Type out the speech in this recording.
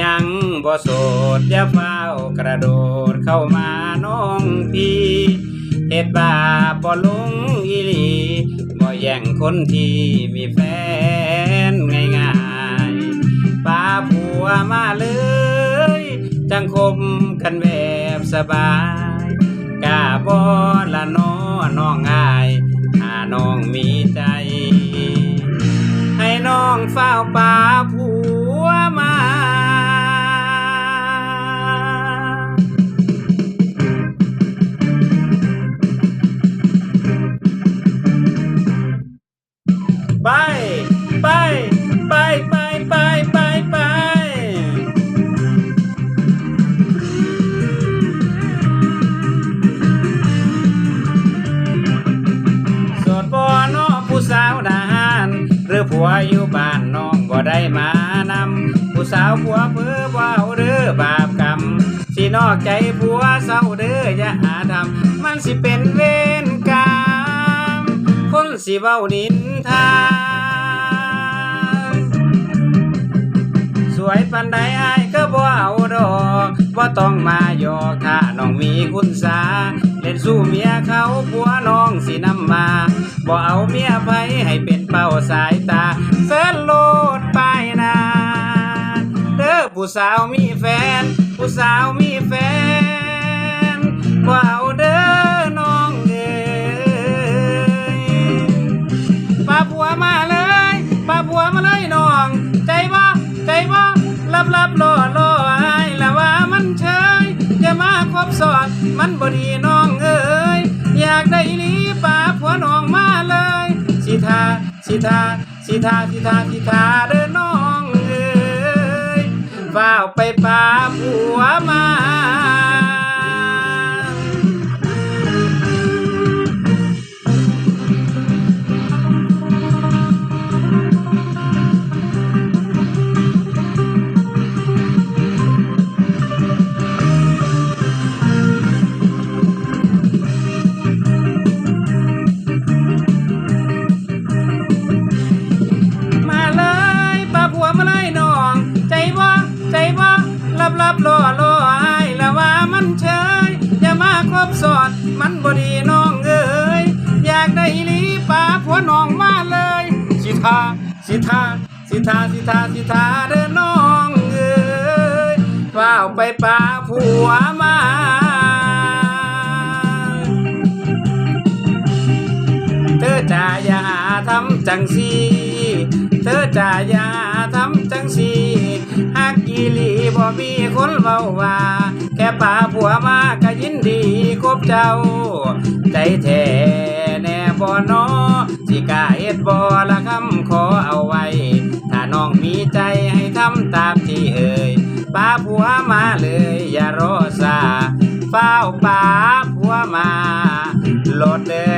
ยังบ่โสดอย่าเฝ้ากระโดดเข้ามาน้องพี่เฮ็ดบาปบ่ลงอีหลีบ่แย่งคนที่มีแฟนง่ายๆป้าผัวมาเลย จังคมกันแบบสบายก้าบ่ละน้อน้องอายถ้าน้องมีใจ ให้น้องเฝ้าป่า ผัวอยู่บ้านน้องบ่ได้มานำผู้สาวผัวเพ้อบ่าเด้อบาปกรรมสินอกใจผัวเศร้าเด้ออย่าหาทำมันสิเป็นเวรกรรมคนสิเว้านินทาสวยปันใดอายก็บ่เอาดอกบ่าต้องมาหยอกถ้าน้องมีคุณสา เป็นสู้เมียเขาผัวน้องสินำมาบ่เอาเมียไผให้เป็นเป้าสายตาเสิร์โลดไปานาเด้อผู้สาวมีแฟน ผู้สาวมีแฟน มาคบสอนมันบดีน้องเอ้ยอยากได้อีหลีป้าผัวน้องมาเลยสิทาสิทาสิทาสิทาสิทาเด้อน้องเอ้ยฝ้าไปป้าผัวมา รับรับรอรอไอ้ายละว่ามันเชยอย่ามาคบสอดมันบดีน้องเอ้ยอยากได้ลีป้าผัวน้องมาเลย สิทาสิทาสิทาสิทาสิทาเด้อน้องเอ้ยฝ้าวไปป้าผัวมาเธอจะอย่าทำจังสีเธอจะอย่าทำจังสีหาก มีคนเว้าว่า แค่ป่าผัวมาก็ยินดีคบเจ้า ใจแท้แน่บ่นอสิกาเฮ็ดบ่ละคำขอเอาไว้ ถ้าน้องมีใจให้ทำตามที่เอ่ยป้าผัวมาเลย อย่ารอซาเฝ้าป้าผัวมาโลดเด้อ